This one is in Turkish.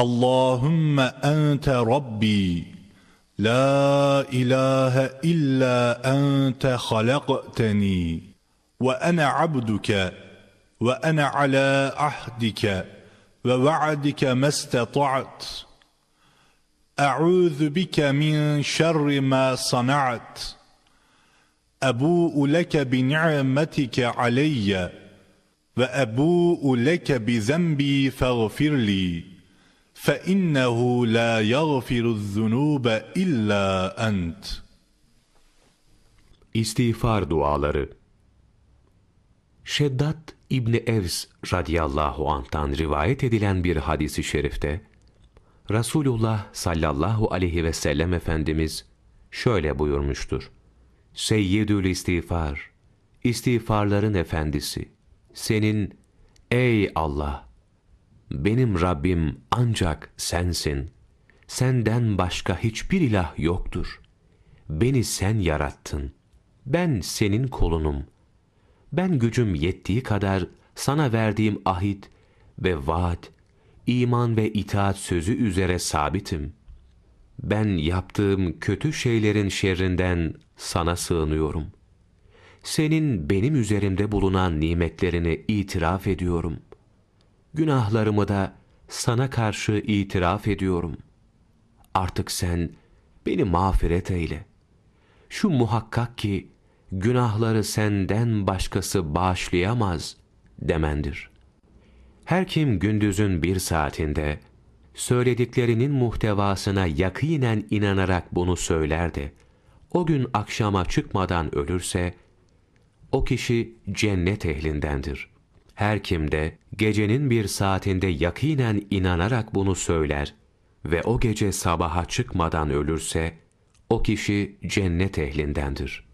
اللهم أنت ربي لا إله إلا أنت خلقتني وأنا عبدك وأنا على عهدك ووعدك ما استطعت. أعوذ بك من شر ما صنعت. أبوء لك بنعمتك علي وأبوء لك بذنبي فاغفر لي. فإنه لا يغفر الذنوب إلا أنت İstiğfar duaları Şeddat İbni Evs radıyallahu anh'tan rivayet edilen bir hadisi şerifte, Resulullah sallallahu aleyhi ve sellem Efendimiz şöyle buyurmuştur. Seyyidül istiğfar, istiğfarların efendisi, senin ey Allah, benim Rabbim ancak sensin. Senden başka hiçbir ilah yoktur. Beni sen yarattın. Ben senin kolunum. Ben gücüm yettiği kadar sana verdiğim ahit ve vaat, iman ve itaat sözü üzere sabitim. Ben yaptığım kötü şeylerin şerrinden sana sığınıyorum. Senin benim üzerimde bulunan nimetlerini itiraf ediyorum. Günahlarımı da sana karşı itiraf ediyorum. Artık sen beni mağfiret eyle. Şu muhakkak ki günahları senden başkası bağışlayamaz demendir. Her kim gündüzün bir saatinde söylediklerinin muhtevasına yakinen inanarak bunu söyler de o gün akşama çıkmadan ölürse o kişi cennet ehlindendir. Her kim de gecenin bir saatinde yakinen inanarak bunu söyler ve o gece sabaha çıkmadan ölürse o kişi cennet ehlindendir.''